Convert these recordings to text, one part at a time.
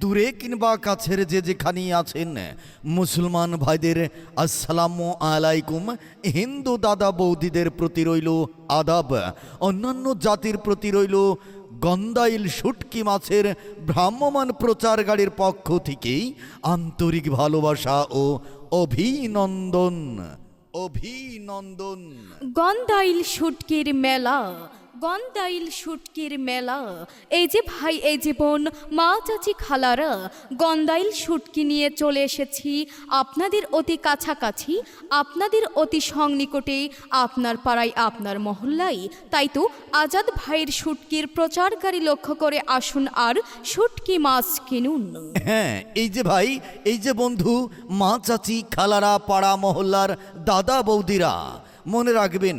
দূরে কিংবা কাছের যে যেখানেই আছেন, মুসলমান ভাইদের আসসালামু আলাইকুম। হিন্দু দাদা বৌদিদের প্রতি রইল আদাব, অন্যান্য জাতির প্রতি রইল গন্দাইল শুটকি মাছের ভ্রাম্যমান প্রচার গাড়ির পক্ষ থেকেই আন্তরিক ভালোবাসা ও অভিনন্দন অভিনন্দন। গন্দাইল শুটকির মেলা গন্দাইল শুটকির মেলা। এই যে ভাই, এই যে বোন, মা চাচি খালারা, গন্দাইল শুটকি নিয়ে চলে এসেছি। আপনাদের অতি কাছাকাছি, আপনাদের অতি সংনিকটে আপনার পাড়ায়, আপনার মহল্লায়। তাই তো আজাদ ভাইয়ের শুটকির প্রচারকারী লক্ষ্য করে আসুন আর শুটকি মাছ কিনুন। হ্যাঁ এই যে ভাই, এই যে বন্ধু, মা চাচি, খালারা, পাড়া, মহল্লার দাদা বৌদিরা। মনে রাখবেন,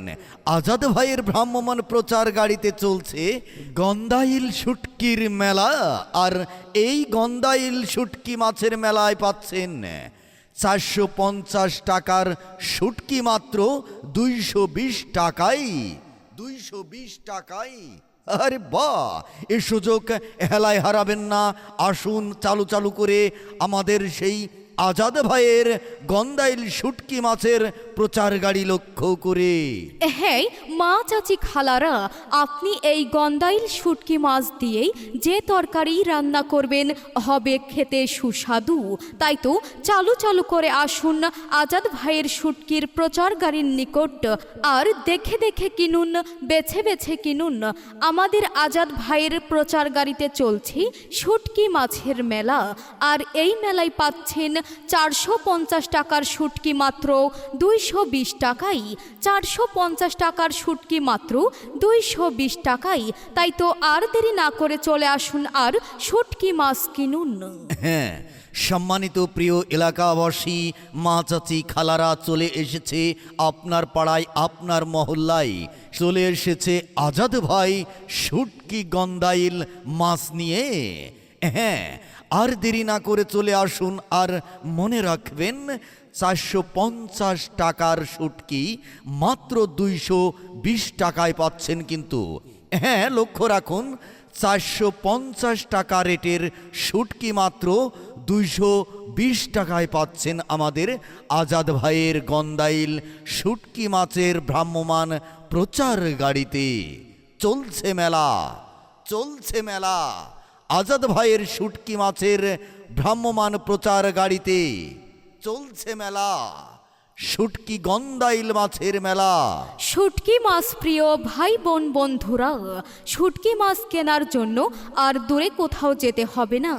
আজাদ ভাইয়ের ভ্রাম্যমান প্রচার গাড়িতে চলছে গন্দাইল শুটকির মেলা, আর এই গন্দাইল শুটকি মাছের মেলায় পাচ্ছেন চারশো পঞ্চাশ টাকার শুটকি মাত্র দুইশো বিশ টাকাই, দুইশো বিশ টাকাই। আরে বাহ! এ সুযোগ হেলায় হারাবেন না, আসুন চালু চালু করে আমাদের সেই আজাদ ভাইয়ের গন্দাইল শুটকি মাছের প্রচার গাড়ি লক্ষ্য করে। হ্যাঁ মা চাচি খালারা, আপনি এই গন্দাইল শুটকি মাছ দিয়েই যে তরকারি রান্না করবেন, হবে খেতে সুস্বাদু। তাই তো চালু চালু করে আসুন আজাদ ভাইয়ের শুটকির প্রচার গাড়ির নিকট আর দেখে দেখে কিনুন, বেছে বেছে কিনুন। আমাদের আজাদ ভাইয়ের প্রচার গাড়িতে চলছে শুটকি মাছের মেলা, আর এই মেলায় পাচ্ছেন চারশো পঞ্চাশ টাকার শুটকি মাত্র দুইশো বিশ টাকাই। চারশো পঞ্চাশ টাকার শুটকি মাত্র দুইশো বিশ টাকাই। তাই তো আর দেরি না করে চলে আসুন আর শুটকি মাছ কিনুন। হ্যাঁ সম্মানিত প্রিয় এলাকাবাসী, মা চাচি খালারা চলে এসেছে আপনার পাড়ায়, আপনার মহল্লায়। চলে এসেছে আজাদ ভাই শুটকি গন্দাইল মাছ নিয়ে। হ্যাঁ আর দেরি না করে চলে আসুন আর মনে রাখবেন, চারশো পঞ্চাশ টাকার শুটকি মাত্র দুইশো বিশ টাকায় পাচ্ছেন কিন্তু। হ্যাঁ লক্ষ্য রাখুন, চারশো পঞ্চাশ টাকা রেটের শুটকি মাত্র দুইশো বিশ টাকায় পাচ্ছেন আমাদের আজাদ ভাইয়ের গন্দাইল শুটকি মাছের ভ্রাম্যমান প্রচার গাড়িতে। চলছে মেলা চলছে মেলা। আজাদ ভাইয়ের শুটকি মাছের ভ্রাম্যমান প্রচার গাড়িতে চলছে মেলা। শুটকি গন্দাইল মাছের মেলা। শুটকি মাছ প্রিয় ভাই বোন বন্ধুরা, শুটকি মাছ কেনার জন্য আর দূরে কোথাও যেতে হবে না।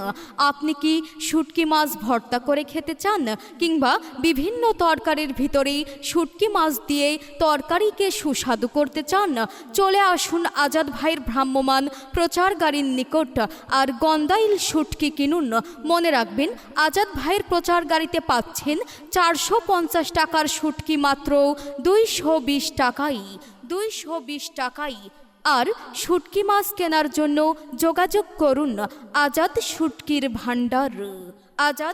আপনি কি শুটকি মাছ ভর্তা করে খেতে চান কিংবা বিভিন্ন তরকারির ভিতরেই শুটকি মাছ দিয়ে তরকারিকে সুস্বাদু করতে চান? চলে আসুন আজাদ ভাইয়ের ভ্রাম্যমান প্রচার গাড়ির নিকট আর গন্দাইল শুটকি কিনুন। মনে রাখবেন, আজাদ ভাইয়ের প্রচার গাড়িতে পাচ্ছেন চারশো পঞ্চাশ টাকার শুটকি মাত্র দুইশো বিশ টাকাই, দুইশো বিশ টাকাই। আর শুটকি মাছ কেনার জন্য যোগাযোগ করুন আজাদ শুটকির ভাণ্ডার। আজাদ